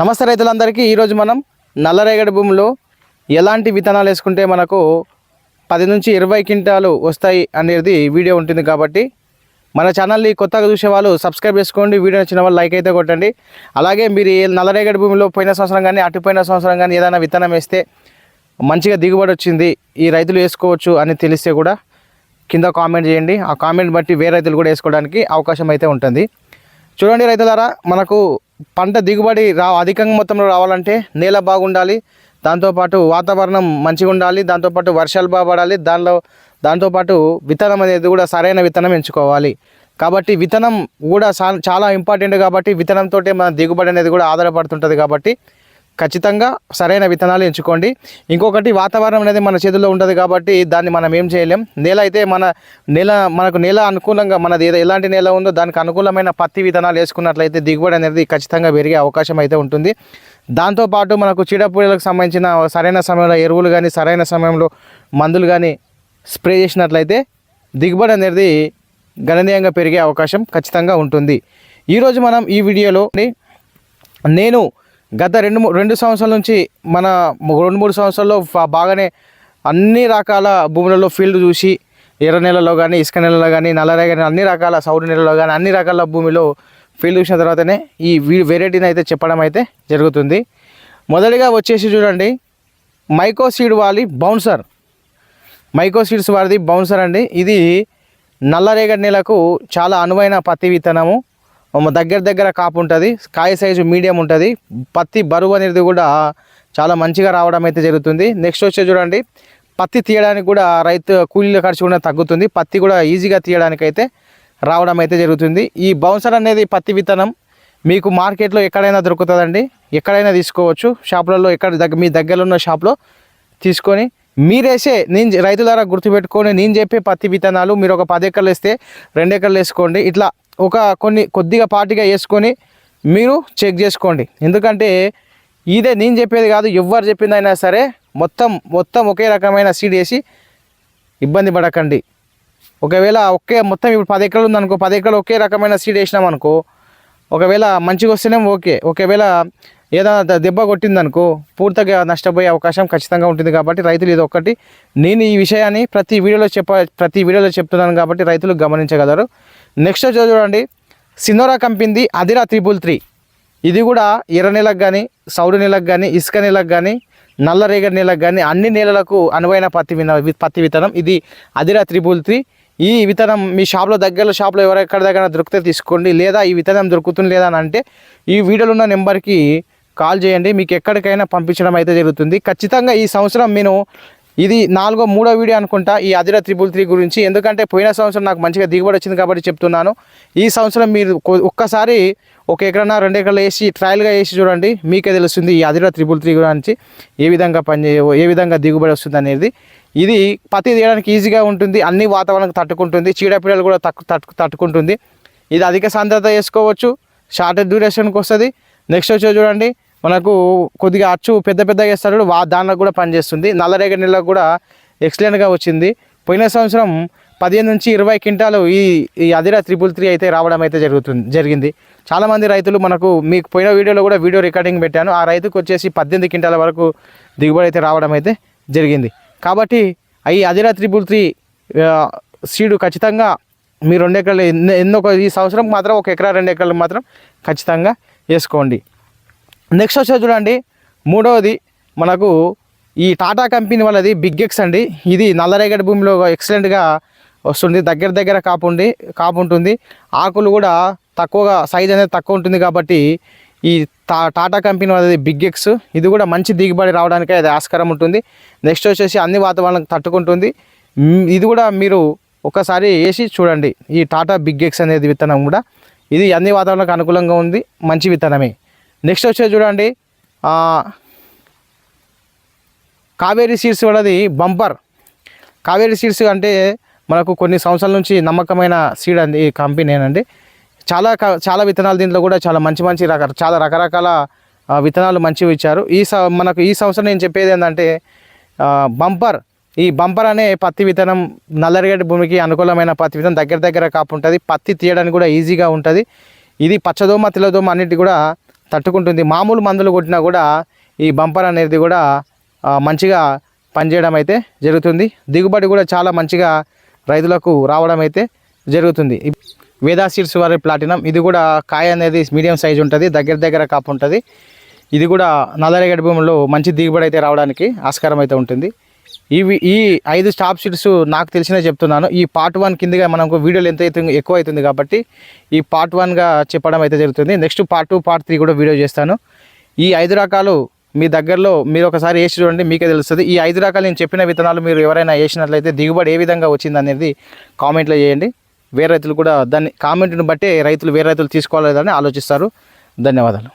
నమస్తే రైతులందరికీ. ఈరోజు మనం నల్లరేగడి భూమిలో ఎలాంటి విత్తనాలు వేసుకుంటే మనకు పది నుంచి ఇరవై క్వింటాలు వస్తాయి అనేది వీడియో ఉంటుంది కాబట్టి మన ఛానల్ని కొత్తగా చూసే వాళ్ళు సబ్స్క్రైబ్ చేసుకోండి వీడియో నచ్చిన వాళ్ళు లైక్ అయితే కొట్టండి. అలాగే మీరు నల్లరేగడి భూమిలో పోయిన సంవత్సరం కానీ అటుపోయిన సంవత్సరం కానీ ఏదైనా విత్తనం వేస్తే మంచిగా దిగుబడి వచ్చింది ఈ రైతులు వేసుకోవచ్చు అని తెలిస్తే కూడా కింద కామెంట్ చేయండి. ఆ కామెంట్ బట్టి వేరే రైతులు కూడా వేసుకోవడానికి అవకాశం అయితే ఉంటుంది. చూడండి రైతులారా మనకు పంట దిగుబడి రా అధికంగా మొత్తంలో రావాలంటే నేల బాగుండాలి దాంతోపాటు వాతావరణం మంచిగా ఉండాలి దాంతోపాటు వర్షాలు బాగా పడాలి దానిలో దాంతోపాటు విత్తనం అనేది కూడా సరైన విత్తనం ఎంచుకోవాలి. కాబట్టి విత్తనం కూడా చాలా ఇంపార్టెంట్ కాబట్టి విత్తనంతో మన దిగుబడి అనేది కూడా ఆధారపడుతుంటుంది కాబట్టి ఖచ్చితంగా సరైన విత్తనాలు ఎంచుకోండి. ఇంకొకటి వాతావరణం అనేది మన చేతుల్లో ఉంటుంది కాబట్టి దాన్ని మనం ఏం చేయలేం. నేల అయితే మన నేల మనకు నేల అనుకూలంగా మనది ఏదో ఎలాంటి నేల ఉందో దానికి అనుకూలమైన పత్తి విత్తనాలు వేసుకున్నట్లయితే దిగుబడి అనేది ఖచ్చితంగా పెరిగే అవకాశం అయితే ఉంటుంది. దాంతోపాటు మనకు చీడపూడలకు సంబంధించిన సరైన సమయంలో ఎరువులు కానీ సరైన సమయంలో మందులు కానీ స్ప్రే చేసినట్లయితే దిగుబడి అనేది గణనీయంగా పెరిగే అవకాశం ఖచ్చితంగా ఉంటుంది. ఈరోజు మనం ఈ వీడియోలో నేను గత రెండు రెండు సంవత్సరాల నుంచి మన రెండు మూడు సంవత్సరాల్లో బాగానే అన్ని రకాల భూములలో ఫీల్డ్ చూసి ఎర్ర నెలలో కానీ ఇసుక నెలలో కానీ నల్లరే కానీ అన్ని రకాల సౌడు నెలలో కానీ అన్ని రకాల భూమిలో ఫీల్డ్ చూసిన తర్వాతనే ఈ వెరైటీని అయితే చెప్పడం అయితే జరుగుతుంది. మొదటిగా వచ్చేసి చూడండి మైకో సీడ్ వాలి బౌన్సర్. మైకో సీడ్స్ వారిది బౌన్సర్ అండి. ఇది నల్లరేగడి నెలకు చాలా అనువైన పత్తి విత్తనము. దగ్గర దగ్గర కాపు ఉంటుంది. కాయ సైజు మీడియం ఉంటుంది. పత్తి బరువు అనేది కూడా చాలా మంచిగా రావడం అయితే జరుగుతుంది. నెక్స్ట్ వచ్చే చూడండి. పత్తి తీయడానికి కూడా రైతు కూలీల ఖర్చు కూడా తగ్గుతుంది. పత్తి కూడా ఈజీగా తీయడానికి అయితే రావడం అయితే జరుగుతుంది. ఈ బౌన్సర్ అనేది పత్తి విత్తనం. మీకు మార్కెట్లో ఎక్కడైనా దొరుకుతుందండి. ఎక్కడైనా తీసుకోవచ్చు. షాపులలో ఎక్కడ దగ్గర మీ దగ్గరలో ఉన్న షాప్లో తీసుకొని మీరేసే నేను చె- రైతులారా గుర్తుపెట్టుకొని నేను చెప్పే పత్తి విత్తనాలు మీరు ఒక పది ఎకర్లు వేస్తే రెండు ఎకర్లు వేసుకోండి. ఇట్లా ఒక కొన్ని కొద్దిగా పాటిగా వేసుకొని మీరు చెక్ చేసుకోండి. ఎందుకంటే ఇదే నేను చెప్పేది కాదు ఎవరు చెప్పిందైనా సరే మొత్తం మొత్తం ఒకే రకమైన సీడ్ వేసి ఇబ్బంది పడకండి. ఒకవేళ ఒకే మొత్తం ఇప్పుడు పది ఎకరాలు ఉందనుకో పది ఎకరాలు ఒకే రకమైన సీడ్ వేసినాం అనుకో ఒకవేళ మంచిగా వస్తేనే ఓకే. ఒకవేళ ఏదైనా దెబ్బ కొట్టిందనుకో పూర్తిగా నష్టపోయే అవకాశం ఖచ్చితంగా ఉంటుంది కాబట్టి రైతులు ఇది ఒక్కటి. నేను ఈ విషయాన్ని ప్రతి వీడియోలో చెప్ప ప్రతి వీడియోలో చెప్తున్నాను కాబట్టి రైతులు గమనించగలరు. నెక్స్ట్ వచ్చి చూడండి. సినోరా కంపెనీది అదిరా త్రిపుల్ త్రీ. ఇది కూడా ఎర్ర నెలకు కానీ సౌడు నెలకు కానీ ఇసుక నెలకు కానీ నల్ల రేగడి నెలకు కానీ అన్ని నేలలకు అనువైన పత్తి విన పత్తి విత్తనం. ఇది అదిరా త్రిపుల్ త్రీ. ఈ విత్తనం మీ షాప్లో దగ్గరలో షాప్లో ఎవరెక్కడ దగ్గర దొరికితే తీసుకోండి. లేదా ఈ విత్తనం దొరుకుతుంది లేదా అని అంటే ఈ వీడియోలో ఉన్న నెంబర్కి కాల్ చేయండి. మీకు ఎక్కడికైనా పంపించడం అయితే జరుగుతుంది. ఖచ్చితంగా ఈ సంవత్సరం నేను ఇది నాలుగో మూడో వీడియో అనుకుంటా ఈ అదిరా త్రిబుల్ త్రీ గురించి. ఎందుకంటే పోయిన సంవత్సరం నాకు మంచిగా దిగుబడి వచ్చింది కాబట్టి చెప్తున్నాను. ఈ సంవత్సరం మీరు ఒక్కసారి ఒక ఎకరన్నా రెండు ఎకరాలు వేసి ట్రయల్గా వేసి చూడండి. మీకే తెలుస్తుంది ఈ అదిరా త్రిబుల్ త్రీ గురించి ఏ విధంగా పని ఏ విధంగా దిగుబడి వస్తుంది అనేది. ఇది పత్తి తీయడానికి ఈజీగా ఉంటుంది. అన్ని వాతావరణం తట్టుకుంటుంది. చీడపీడలు కూడా తక్కు తట్టు తట్టుకుంటుంది. ఇది అధిక సాంద్రత వేసుకోవచ్చు. షార్ట్ డ్యూరేషన్కి వస్తుంది. నెక్స్ట్ వచ్చి చూడండి. మనకు కొద్దిగా అచ్చు పెద్ద పెద్దగా వేస్తాడు వా దానిలో కూడా పనిచేస్తుంది నల్లరేగడి నెలకు కూడా ఎక్సలెంట్గా వచ్చింది. పోయిన సంవత్సరం పదిహేను నుంచి ఇరవై క్వింటాలు ఈ ఈ అదిరా త్రిపుల్ త్రీ అయితే రావడం అయితే జరుగుతుంది జరిగింది. చాలామంది రైతులు మనకు మీకు పోయిన వీడియోలో కూడా వీడియో రికార్డింగ్ పెట్టాను. ఆ రైతుకు వచ్చేసి పద్దెనిమిది క్వింటాల వరకు దిగుబడి అయితే రావడం అయితే జరిగింది. కాబట్టి ఈ అదిరా త్రిపుల్ త్రీ సీడు ఖచ్చితంగా మీ రెండు ఎకరాలు ఎన్నో ఎన్నో ఈ సంవత్సరం మాత్రం ఒక ఎకరా రెండు ఎకరాలు మాత్రం ఖచ్చితంగా వేసుకోండి. నెక్స్ట్ వచ్చేది చూడండి. మూడవది మనకు ఈ టాటా కంపెనీ వాళ్ళది బిగ్ ఎక్స్ అండి. ఇది నల్లరేగడి భూమిలో ఎక్సలెంట్గా వస్తుంది. దగ్గర దగ్గర కాపుండి కాపు ఉంటుంది. ఆకులు కూడా తక్కువగా సైజ్ అనేది తక్కువ ఉంటుంది కాబట్టి ఈ టా టాటా కంపెనీ వాళ్ళది బిగ్ ఎక్స్ ఇది కూడా మంచి దిగుబడి రావడానికి అది ఆస్కారం ఉంటుంది. నెక్స్ట్ వచ్చేసి అన్ని వాతావరణం తట్టుకుంటుంది. ఇది కూడా మీరు ఒకసారి వేసి చూడండి. ఈ టాటా బిగ్ ఎక్స్ అనేది విత్తనం కూడా. ఇది అన్ని వాతావరణాలకు అనుకూలంగా ఉంది. మంచి విత్తనమే. నెక్స్ట్ వచ్చేది చూడండి. కావేరీ సీడ్స్ వాళ్ళది బంపర్. కావేరీ సీడ్స్ అంటే మనకు కొన్ని సంవత్సరాల నుంచి నమ్మకమైన సీడ్ అంది ఈ కంపెనీ అండి. చాలా చాలా విత్తనాలు దీంట్లో కూడా చాలా మంచి మంచి రక చాలా రకరకాల విత్తనాలు మంచివి ఇచ్చారు. ఈ స మనకు ఈ సంవత్సరం నేను చెప్పేది ఏంటంటే బంపర్. ఈ బంపర్ అనే పత్తి విత్తనం నల్లరిగడ్డ భూమికి అనుకూలమైన పత్తి విత్తనం. దగ్గర దగ్గర కాపు ఉంటుంది. పత్తి తీయడానికి కూడా ఈజీగా ఉంటుంది. ఇది పచ్చదోమ తెల్లదోమ అన్నిటి కూడా తట్టుకుంటుంది. మామూలు మందులు కొట్టినా కూడా ఈ బంపర్ అనేది కూడా మంచిగా పనిచేయడం అయితే జరుగుతుంది. దిగుబడి కూడా చాలా మంచిగా రైతులకు రావడం అయితే జరుగుతుంది. వేదా సీడ్స్ వారి ప్లాటినం ఇది కూడా కాయ అనేది మీడియం సైజ్ ఉంటుంది దగ్గర దగ్గర కాపు ఉంటుంది. ఇది కూడా నల్లరేగడి భూముల్లో మంచి దిగుబడి అయితే రావడానికి ఆస్కారం అయితే ఉంటుంది. ఇవి ఈ ఐదు స్టాప్ షీట్స్ నాకు తెలిసినా చెప్తున్నాను. ఈ పార్ట్ వన్ కిందగా మనకు వీడియోలు ఎంత అవుతుంది ఎక్కువ అవుతుంది కాబట్టి ఈ పార్ట్ వన్గా చెప్పడం అయితే జరుగుతుంది. Next part two part three కూడా వీడియో చేస్తాను. ఈ ఐదు రకాలు మీ దగ్గరలో మీరు ఒకసారి వేసి చూడండి మీకే తెలుస్తుంది. ఈ ఐదు రకాలు నేను చెప్పిన విత్తనాలు మీరు ఎవరైనా వేసినట్లయితే దిగుబడి ఏ విధంగా వచ్చింది అనేది కామెంట్లో చేయండి. వేరే రైతులు కూడా దాన్ని కామెంట్ని బట్టే రైతులు వేరే రైతులు తీసుకోవాలని ఆలోచిస్తారు. ధన్యవాదాలు.